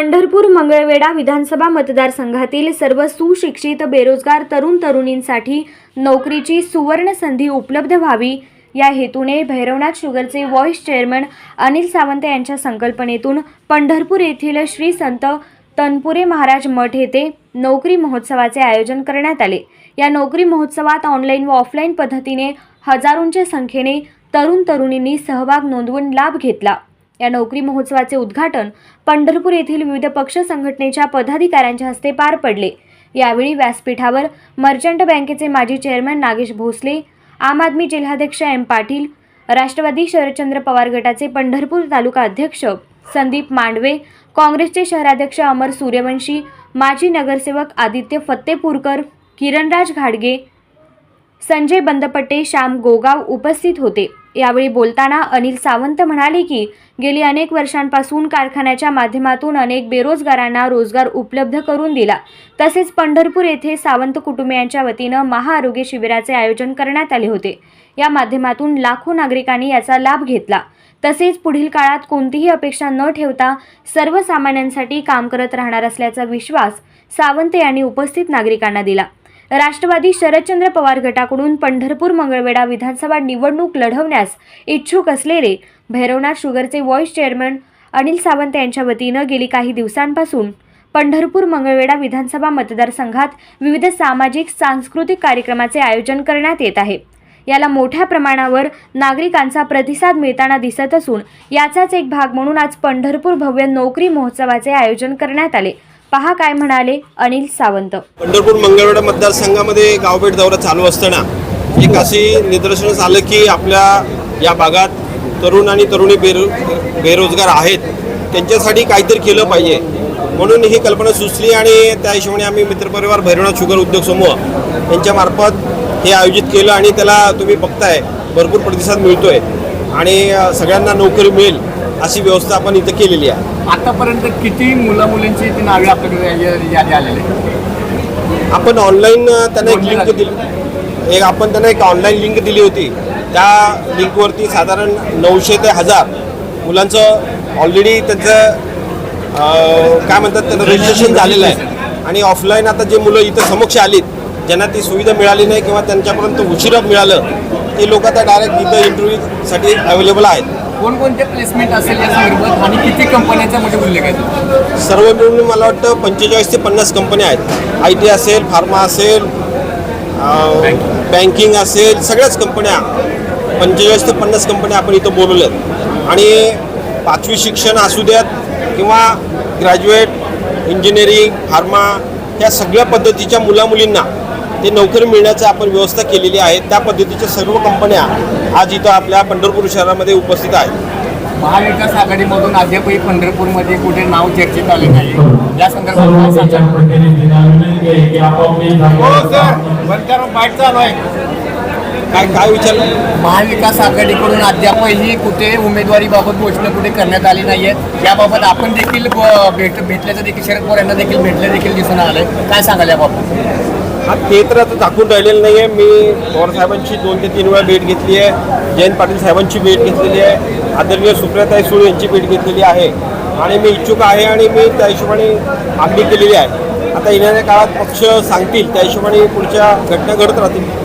पंढरपूर मंगळवेढा विधानसभा मतदारसंघातील सर्व सुशिक्षित बेरोजगार तरुण तरुणींसाठी नोकरीची सुवर्ण संधी उपलब्ध व्हावी या हेतूने भैरवनाथ शुगरचे व्हॉइस चेअरमन अनिल सावंत यांच्या संकल्पनेतून पंढरपूर येथील श्री संत तनपुरे महाराज मठ येथे नोकरी महोत्सवाचे आयोजन करण्यात आले. या नोकरी महोत्सवात ऑनलाईन व ऑफलाईन पद्धतीने हजारोंच्या संख्येने तरुण तरुणींनी सहभाग नोंदवून लाभ घेतला. या नोकरी महोत्सवाचे उद्घाटन पंढरपूर येथील विविध पक्ष संघटनेच्या पदाधिकाऱ्यांच्या हस्ते पार पडले. यावेळी व्यासपीठावर मर्चंट बँकेचे माजी चेअरमन नागेश भोसले आम आदमी जिल्हाध्यक्ष एम पाटील राष्ट्रवादी शरदचंद्र पवार गटाचे पंढरपूर तालुका अध्यक्ष संदीप मांडवे काँग्रेसचे शहराध्यक्ष अमर सूर्यवंशी माजी नगरसेवक आदित्य फत्तेपूरकर किरणराज घाडगे संजय बंदपट्टे श्याम गोगाव उपस्थित होते. यावेळी बोलताना अनिल सावंत म्हणाले की गेली अनेक वर्षांपासून कारखान्याच्या माध्यमातून अनेक बेरोजगारांना रोजगार उपलब्ध करून दिला. तसेच पंढरपूर येथे सावंत कुटुंबियांच्या वतीनं महाआरोग्य शिबिराचे आयोजन करण्यात आले होते. या माध्यमातून लाखो नागरिकांनी याचा लाभ घेतला. तसेच पुढील काळात कोणतीही अपेक्षा न ठेवता सर्वसामान्यांसाठी काम करत राहणार असल्याचा विश्वास सावंत यांनी उपस्थित नागरिकांना दिला. राष्ट्रवादी शरदचंद्र पवार गटाकडून पंढरपूर मंगळवेढा विधानसभा निवडणूक लढवण्यास इच्छुक असलेले भैरवनाथ शुगरचे व्हॉइस चेअरमन अनिल सावंत यांच्या वतीनं गेली काही दिवसांपासून पंढरपूर मंगळवेढा विधानसभा मतदारसंघात विविध सामाजिक सांस्कृतिक कार्यक्रमाचे आयोजन करण्यात येत आहे. याला मोठ्या प्रमाणावर नागरिकांचा प्रतिसाद मिळताना दिसत असून याचाच एक भाग म्हणून आज पंढरपूर भव्य नोकरी महोत्सवाचे आयोजन करण्यात आले. पहा काय म्हणाले अनिल सावंत. पंढरपूर मंगळवेढा मतदारसंघामध्ये गावभेट दौरा चालू असताना एक अशी निदर्शनास आलं की आपल्या या भागात तरुण आणि तरुणी बेरो बेरोजगार आहेत. त्यांच्यासाठी काहीतरी केलं पाहिजे. म्हणून ही कल्पना सुचली आणि त्या हिशोबाने आम्ही मित्रपरिवार भैरवनाथ शुगर उद्योग समूह यांच्यामार्फत हे आयोजित केलं आणि त्याला तुम्ही बघताय भरपूर प्रतिसाद मिळतोय. आणि सगळ्यांना नोकरी मिळेल अशी व्यवस्था आपण इथं केलेली आहे. आतापर्यंत किती मुलं मुलींची ती नावे आपल्याकडे यादी आलेली? आपण ऑनलाईन त्यांना एक लिंक दिली. एक आपण त्यांना एक ऑनलाईन लिंक दिली होती. त्या लिंकवरती साधारण नऊशे ते हजार मुलांचं ऑलरेडी त्यांचं काय म्हणतात त्यांना रजिस्ट्रेशन झालेलं आहे. आणि ऑफलाईन आता जे मुलं इथं समक्ष आलीत ज्यांना ती सुविधा मिळाली नाही किंवा त्यांच्यापर्यंत उशिरा मिळालं ते लोक आता डायरेक्ट इथं इंटरव्ह्यूसाठी अवेलेबल आहेत. कोणकोणते प्लेसमेंट असेल या संदर्भात आणि किती कंपन्यांचा मध्ये उल्लेख आहे सर्व मिळून मला वाटतं पंचेचाळीस ते पन्नास कंपन्या आहेत. आय टी असेल फार्मा असेल बँकिंग असेल सगळ्याच कंपन्या पंचेचाळीस ते पन्नास कंपन्या आपण इथं बोलवल्यात आणि पाचवी शिक्षण असू द्यात किंवा ग्रॅज्युएट इंजिनिअरिंग फार्मा या सगळ्या पद्धतीच्या मुलामुलींना ते नोकरी मिळण्याची आपण व्यवस्था केलेली आहे त्या पद्धतीच्या सर्व कंपन्या आज इथं आपल्या पंढरपूर शहरामध्ये उपस्थित आहेत. महाविकास आघाडीमधून अद्यापही पंढरपूरमध्ये कुठे नाव चर्चेत आले नाही. या संदर्भात काय सांगाल? काय काय विचारलं? महाविकास आघाडीकडून अद्यापही कुठे उमेदवारीबाबत घोषणा कुठे करण्यात आली नाहीये याबाबत आपण देखील ब- भेट भेटल्याचं देखील शरद पवार यांना देखील भेटलं देखील दिसून आलंय. काय सांगाल याबाबत? हा ते तर आता दाखवून राहिलेलं नाही आहे मी पवार साहेबांची दोन ते तीन वेळा भेट घेतली आहे. जयंत पाटील साहेबांची भेट घेतलेली आहे. आदरणीय सुप्रियाताई सुळे यांची भेट घेतलेली आहे. आणि मी इच्छुक आहे आणि मी त्या हिशोबाने मागणी केलेली आहे. आता येणाऱ्या काळात पक्ष सांगतील. त्या हिशोबाने पुढच्या घटना घडत राहतील.